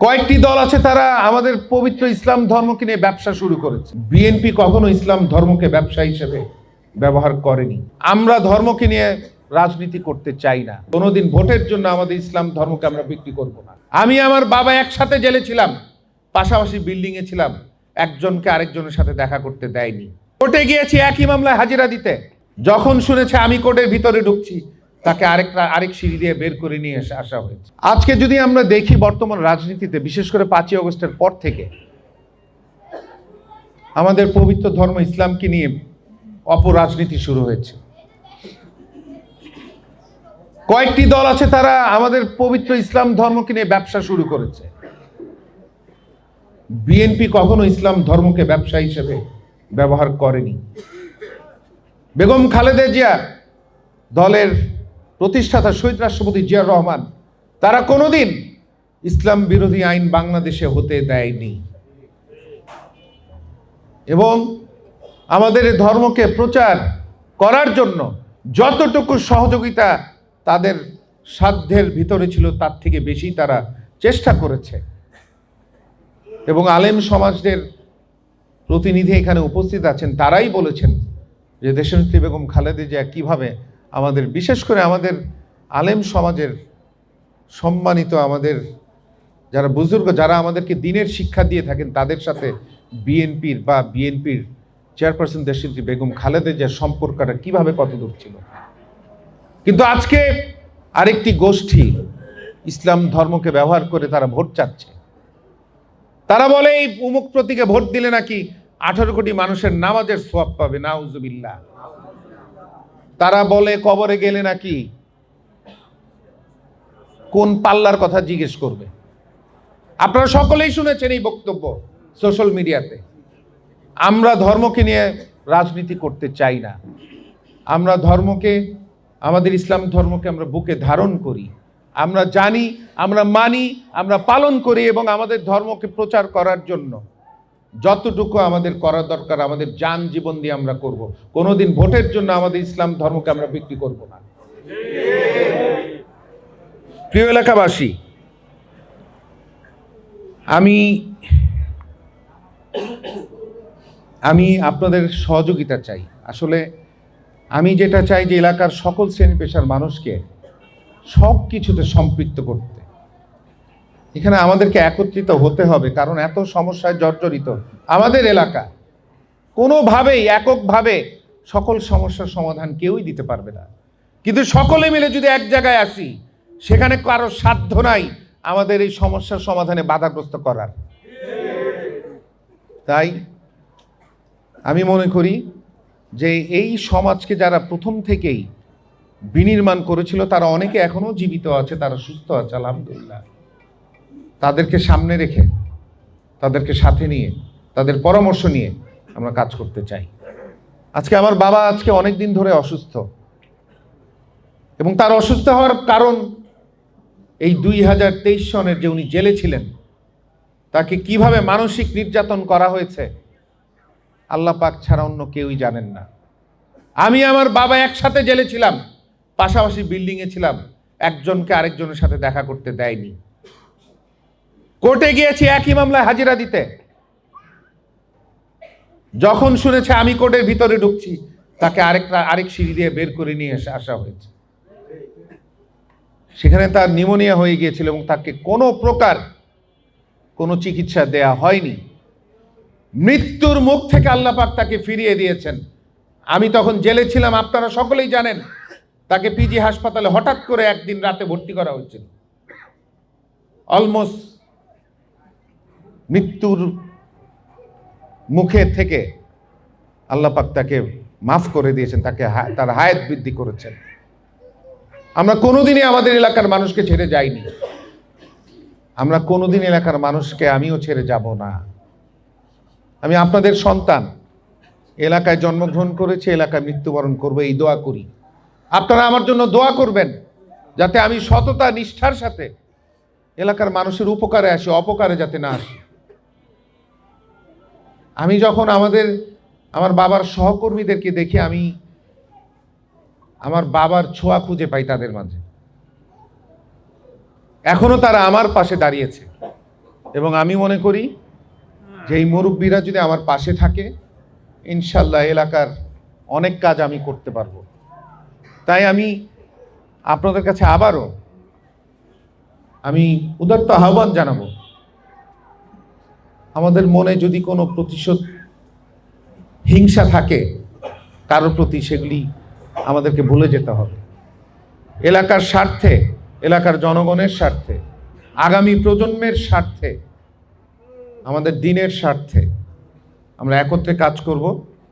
কয়েকটি দল আছে তারা আমাদের পবিত্র ইসলাম ধর্মকে নিয়ে ব্যবসা শুরু করেছে। বিএনপি কখনো ইসলাম ধর্মকে ব্যবসা হিসেবে ব্যবহার করেনি। আমরা ধর্মকে নিয়ে রাজনীতি করতে চাই না। কোনোদিন ভোটের জন্য আমাদের ইসলাম ধর্মকে আমরা বিক্রি করব না। আমি আমার বাবা একসাথে জেলে ছিলাম, পাশাপাশি বিল্ডিং এ ছিলাম। একজনকে আরেকজনের সাথে দেখা করতে দেয়নি। কোর্টে গিয়েছি একই মামলায় হাজিরা দিতে। যখন শুনেছে আমি কোর্টের ভিতরে ঢুকছি তাকে আরেকটা, আরেক সিঁড়ি দিয়ে বের করে নিয়ে এসে আসা হয়েছে। আজকে যদি আমরা দেখি বর্তমান রাজনীতিতে, বিশেষ করে পাঁচই অগস্টের পর থেকে, আমাদের পবিত্র ধর্ম ইসলামকে নিয়ে অপরাজনীতি শুরু হয়েছে। কয়েকটি দল আছে তারা আমাদের পবিত্র ইসলাম ধর্মকে নিয়ে ব্যবসা শুরু করেছে। বিএনপি কখনো ইসলাম ধর্মকে ব্যবসা হিসেবে ব্যবহার করেনি। বেগম খালেদা জিয়া দলের প্রতিষ্ঠাতা শহীদ রাষ্ট্রপতি জিয়াউর রহমান, তারা কোনোদিন ইসলাম বিরোধী আইন বাংলাদেশে হতে দেয়নি। এবং আমাদের ধর্মকে প্রচার করার জন্য যতটুকু সহযোগিতা তাদের সাধ্যের ভিতরে ছিল, তার থেকে বেশি তারা চেষ্টা করেছে। এবং আলেম সমাজের প্রতিনিধি এখানে উপস্থিত আছেন, তারাই বলেছেন যে দেশনেত্রী বেগম খালেদা জিয়া কীভাবে আমাদের, বিশেষ করে আমাদের আলেম সমাজের সম্মানিত আমাদের যারা বুজুর্গ, যারা আমাদেরকে দিনের শিক্ষা দিয়ে থাকেন, তাদের সাথে বিএনপির বা বিএনপির চেয়ারপারসন দেশনেত্রী বেগম খালেদের জিয়ার সম্পর্কটা কীভাবে কতদূর ছিল? কিন্তু আজকে আরেকটি গোষ্ঠী ইসলাম ধর্মকে ব্যবহার করে তারা ভোট চাচ্ছে। তারা বলে, এই উমুক প্রতীকে ভোট দিলে নাকি আঠারো কোটি মানুষের নামাজের সোয়াব পাবে, নাউজুবিল্লাহ। তারা বলে, কবরে গেলে নাকি কোন পাল্লার কথা জিজ্ঞেস করবে? আপনারা সকলেই শুনেছেন এই বক্তব্য সোশ্যাল মিডিয়াতে। আমরা ধর্মকে নিয়ে রাজনীতি করতে চাই না। আমরা ধর্মকে, আমাদের ইসলাম ধর্মকে আমরা বুকে ধারণ করি। আমরা জানি, আমরা মানি, আমরা পালন করি এবং আমাদের ধর্মকে প্রচার করার জন্য যতটুকু আমাদের করা দরকার, আমাদের যান জীবন দিয়ে আমরা করব। কোনোদিন ভোটের জন্য আমাদের ইসলাম ধর্মকে আমরা বিক্রি করব না। প্রিয় এলাকাবাসী, আমি আমি আপনাদের সহযোগিতা চাই। আসলে আমি যেটা চাই যে এলাকার সকল শ্রেণি পেশার মানুষকে সব কিছুতে সম্পৃক্ত করতে। এখানে আমাদেরকে একত্রিত হতে হবে, কারণ এত সমস্যায় জর্জরিত আমাদের এলাকা। কোনোভাবেই, এককভাবে সকল সমস্যার সমাধান কেউই দিতে পারবে না। কিন্তু সকলে মিলে যদি এক জায়গায় আসি, সেখানে কারও সাধ্য নাই আমাদের এই সমস্যার সমাধানে বাধাগ্রস্ত করার। তাই আমি মনে করি যে এই সমাজকে যারা প্রথম থেকেই বিনির্মাণ করেছিল, তারা অনেকে এখনও জীবিত আছে, তারা সুস্থ আছে, আলহামদুলিল্লাহ। তাদেরকে সামনে রেখে, তাদেরকে সাথে নিয়ে, তাদের পরামর্শ নিয়ে আমরা কাজ করতে চাই। আজকে আমার বাবা আজকে অনেক দিন ধরে অসুস্থ। এবং তার অসুস্থ হওয়ার কারণ এই দুই হাজার তেইশ সনের যে উনি জেলে ছিলেন, তাকে কীভাবে মানসিক নির্যাতন করা হয়েছে, আল্লাহ পাক ছাড়া অন্য কেউই জানেন না। আমি আমার বাবা একসাথে জেলে ছিলাম, পাশাপাশি বিল্ডিংয়ে ছিলাম, একজনকে আরেকজনের সাথে দেখা করতে দেয়নি। কোর্টে গিয়েছি একই মামলায় হাজিরা দিতে। যখন শুনেছে আমি কোর্টের ভিতরে ঢুকছি, তাকে আরেকটা, আরেক সিঁড়ি দিয়ে বের করে নিয়ে এসে আসা হয়েছে। সেখানে তার নিমোনিয়া হয়ে গিয়েছিল এবং তাকে কোনো প্রকার কোনো চিকিৎসা দেয়া হয়নি। মৃত্যুর মুখ থেকে আল্লাহ পাক তাকে ফিরিয়ে দিয়েছেন। আমি তখন জেলে ছিলাম, আপনারা সকলেই জানেন, তাকে পিজি হাসপাতালে হঠাৎ করে একদিন রাতে ভর্তি করা হয়েছিল। অলমোস্ট মৃত্যুর মুখে থেকে আল্লাহ পাক তাকে মাফ করে দিয়েছেন, তাকে তার হায়াত বৃদ্ধি করেছেন। আমরা কোনোদিনই আমাদের এলাকার মানুষকে ছেড়ে যাইনি। আমরা কোনোদিন এলাকার মানুষকে, আমিও ছেড়ে যাব না। আমি আপনাদের সন্তান, এলাকায় জন্মগ্রহণ করেছে, এলাকায় মৃত্যুবরণ করব, এই দোয়া করি। আপনারা আমার জন্য দোয়া করবেন, যাতে আমি সততা, নিষ্ঠার সাথে এলাকার মানুষের উপকারে আসি, অপকারে যাতে না আসি। আমি যখন আমাদের, আমার বাবার সহকর্মীদেরকে দেখি আমি আমার বাবার ছোঁয়া খুঁজে পাই তাদের মাঝে। এখনও তারা আমার পাশে দাঁড়িয়েছে। এবং আমি মনে করি যে এই মুরব্বীরা যদি আমার পাশে থাকে, ইনশাল্লাহ এলাকার অনেক কাজ আমি করতে পারব। তাই আমি আপনাদের কাছে আবারও আমি উদাত্ত আহ্বান জানাব আমাদের মনে যদি কোনো প্রতিশোধ, হিংসা থাকে, কারোর প্রতি সেগুলি আমাদেরকে ভুলে যেতে হবে। এলাকার স্বার্থে, এলাকার জনগণের স্বার্থে, আগামী প্রজন্মের স্বার্থে, আমাদের দিনের স্বার্থে আমরা একত্রে কাজ করব।